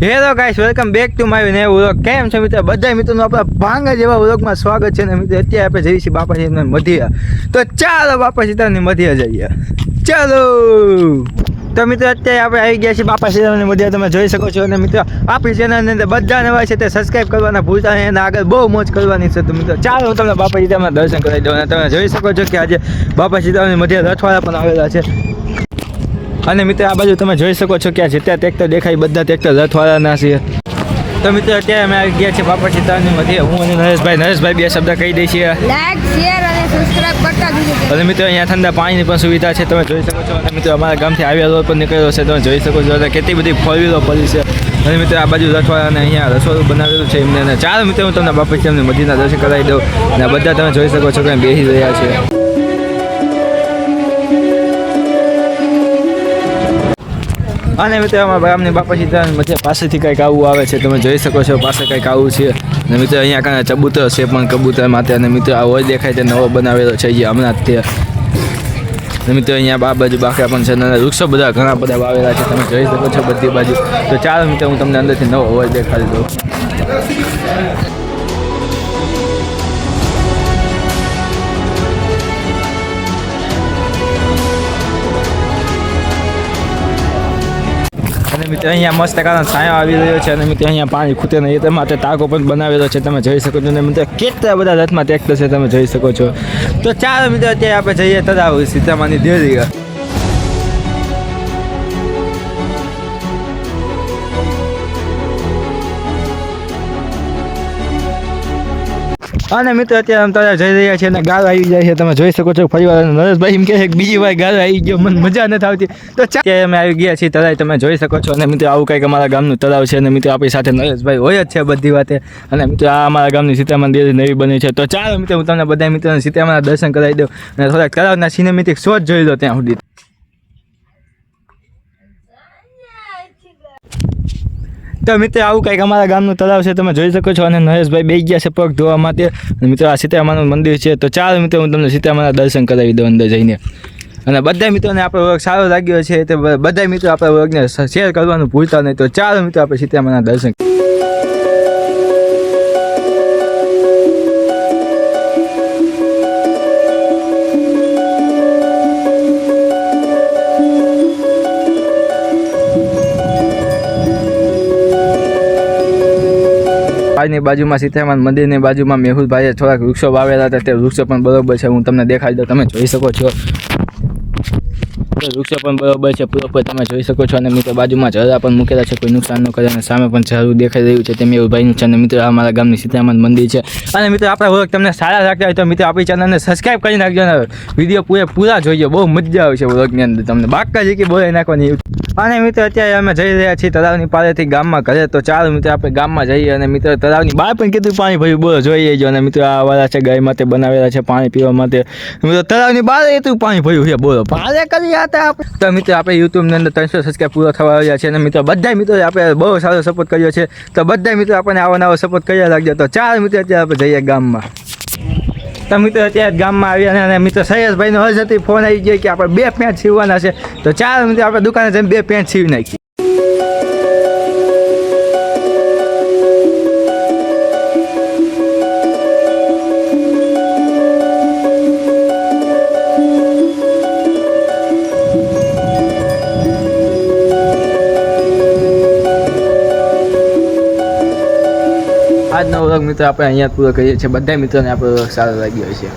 Hello guys welcome back to my new vlog કેમ છે મિત્રો? બધા મિત્રોનું આપણા ભાંગા જેવા વ્લોગમાં સ્વાગત છે ને મિત્રો, અત્યારે આપણે જઈએ છીએ બાપા સીતાને મધ્ય. તો ચાલો બાપા સીતાની મધ્ય જઈએ. ચાલો! તો મિત્રો, અત્યારે આપણે આવી ગયા છીએ બાપા સીતાની મધ્ય. તમે જોઈ શકો છો અને મિત્રો, આપણી ચેનલની અંદર બધા નવા છે તે સબસ્ક્રાઈબ કરવાના ભૂલતા નહીં અને આગળ બહુ મોજ કરવાની છે તો મિત્રો, ચાલો હું તમને બાપા સીતાના દર્શન કરાવી દઉં અને તમે જોઈ શકો છો કે આજે બાપા સીતાની મધ્ય રથવાળા પણ આવેલા છે. અને મિત્રો આ બાજુ તમે જોઈ શકો છો કે આ જેટલા ટ્રેક્ટર દેખાય બધા ટ્રેક્ટર રથવાળાના છે. તો મિત્રો અત્યારે અમે આવી ગયા છીએ બાપા સીતાની મધ્ય. હું અને નરેશભાઈ નરેશભાઈ બે શબ્દ કહી દઈએ છીએ. લાઈક શેર અને સબસ્ક્રાઇબ કરતા જજો અને મિત્રો અહીંયા ઠંડા પાણીની પણ સુવિધા છે તમે જોઈ શકો છો. અને મિત્રો અમારા ગામથી આવ્યા રોડ પર નીકળ્યો છે તમે જોઈ શકો છો. અને કેટલી બધી ફોર વ્હીલો પડી છે. અને મિત્રો આ બાજુ રથવાળાને અહીંયા રસોડું બનાવેલું છે એમને. ચાલો મિત્રો હું તમને બાપા સીતાની મધ્યના દર્શન કરાવી દઉં. અને બધા તમે જોઈ શકો છો કે બેસી રહ્યા છે અને મિત્રો અમારા ગામની બાપા સીધા મધ્ય પાસેથી કંઈક આવું આવે છે, તમે જોઈ શકો છો, પાસે કંઈક આવું છે. અને મિત્રો, અહીંયા કાંઈ ચબૂતર છે પણ કબૂતર માટે અને મિત્રો, આ હોય દેખાય છે નવો બનાવેલો છે જે હમણાં જ તે. મિત્રો, અહીંયા આ બાજુ બાકરા પણ છે, અને વૃક્ષો બધા ઘણા બધા વાવેલા છે, તમે જોઈ શકો છો બધી બાજુ. તો ચાલો મિત્રો, હું તમને અંદરથી નવો હોય દેખાડી દઉં. મિત્રો, અહીંયા મસ્ત કારણ છાંયો આવી રહ્યો છે અને મિત્રો, અહીંયા પાણી ખૂટે નહીં. તે માટે ટાંકો પણ બનાવેલો છે, તમે જોઈ શકો છો. અને મિત્રો, કેટલા બધા રથમાં ટ્રેક્ટર છે, તમે જોઈ શકો છો. તો ચાલો મિત્રો, અત્યારે આપણે જઈએ તળાવ સીતામાની દેરી અને મિત્રો, અત્યારે અમે તળાવ જઈ રહ્યા છીએ અને ગાળ આવી જાય છે. તમે જોઈ શકો છો, ફરીવાર નરેશભાઈ એમ કહે બીજી વાર ગાળ આવી ગયો. મને મજા નથી આવતી. તો અત્યારે અમે આવી ગયા છીએ તળાવ તમે જોઈ શકો છો. અને મિત્રો, આવું કંઈક અમારા ગામનું તળાવ છે. અને મિત્રો, આપણી સાથે નરેશભાઈ હોય જ છે બધી વાતે. અને મિત્રો, આ અમારા ગામની સીતા મંદિર નવી બની છે. તો ચાલો મિત્રો, હું તમને બધા મિત્રોને સીતામાના દર્શન કરાવી દઉં. અને થોડાક તળાવના સિનેમેટિક શોધ જોઈ લો ત્યાં સુધી. તો મિત્રો, આવું કંઈક અમારા ગામનું તળાવ છે, તમે જોઈ શકો છો. અને નરેશભાઈ બે ગયા છે પગ ધોવા માટે. મિત્રો, આ સીતામાનું મંદિર છે. તો ચાલો મિત્રો, હું તમને સીતામાના દર્શન કરાવી દઉં અંદર જઈને. અને બધા મિત્રોને આપણો વર્ગ સારો લાગ્યો છે તો બધા મિત્રો આપણા વર્ગને શેર કરવાનું ભૂલતા નહીં. તો ચાલો મિત્રો, આપણે સીતામાના દર્શન આજની બાજુમાં સીતારામન, મંદિરની બાજુમાં મેહુલભાઈએ થોડાક વૃક્ષો વાવેલા હતા. તે વૃક્ષો પણ બરોબર છે, હું તમને દેખાડી દઉં. તમે જોઈ શકો છો. તો વૃક્ષો પણ બરોબર છે પ્રોપર તમે જોઈ શકો છો અને મિત્રો બાજુમાં ઝરડા પણ મૂકેલા છે, કોઈ નુકસાન ન કરે અને સામે પણ ઝાડું દેખાઈ રહ્યું છે તે ભાઈનું છે અને મિત્રો આ અમારા ગામની સીતારામન મંદિર છે. અને મિત્રો આપણા વર્ગ તમને સારા લાગતા હોય તો મિત્રો આપણી ચેનલને સબસ્ક્રાઈબ કરી નાખજો અને વીડિયો પૂરે પૂરા જોઈએ બહુ મજા આવશે વર્ગની અંદર તમને. બાકા જે બોલાવી નાખવાની અને મિત્રો અત્યારે અમે જઈ રહ્યા છીએ તળાવની પાસેથી ગામમાં ઘરે, તો ચાલો મિત્રો આપણે ગામમાં જઈએ અને મિત્રો તળાવની બહાર પણ કેટલું પાણી ભર્યું, બોલો જોઈએ જો અને મિત્રો આ વાળા છે ગાય માટે બનાવેલા છે પાણી પીવા માટે. મિત્રો તળાવની બહાર એટલું પાણી ભર્યું છે, બોલો. ભારે કરી હતા તો મિત્રો, આપણે યુટ્યુબની અંદર ત્રણસો સબસ્ક્રાઈબ પૂરો થવા આવ્યા છે. અને મિત્રો બધા મિત્રો આપણે બહુ સારો સપોર્ટ કર્યો છે. તો બધા મિત્રો આપણને આવો નવો સપોર્ટ કર્યા લાગજો તો ચાર મિત્રો, અત્યારે આપણે જઈએ ગામમાં. તો મિત્રો, અત્યારે ગામમાં આવ્યા અને મિત્રો સૈયદભાઈનો હજથી ફોન આવી ગયો કે આપણે બે પેન્ટ સીવવાના છે. તો ચાર મિત્રો, આપણે દુકાને જઈને બે પેન્ટ સીવી નાખીએ. આજનો વ્લોગ મિત્રો આપણે અહીંયા પૂરો કરીએ છીએ. બધા મિત્રોને આપણો વ્લોગ સારો લાગ્યો છે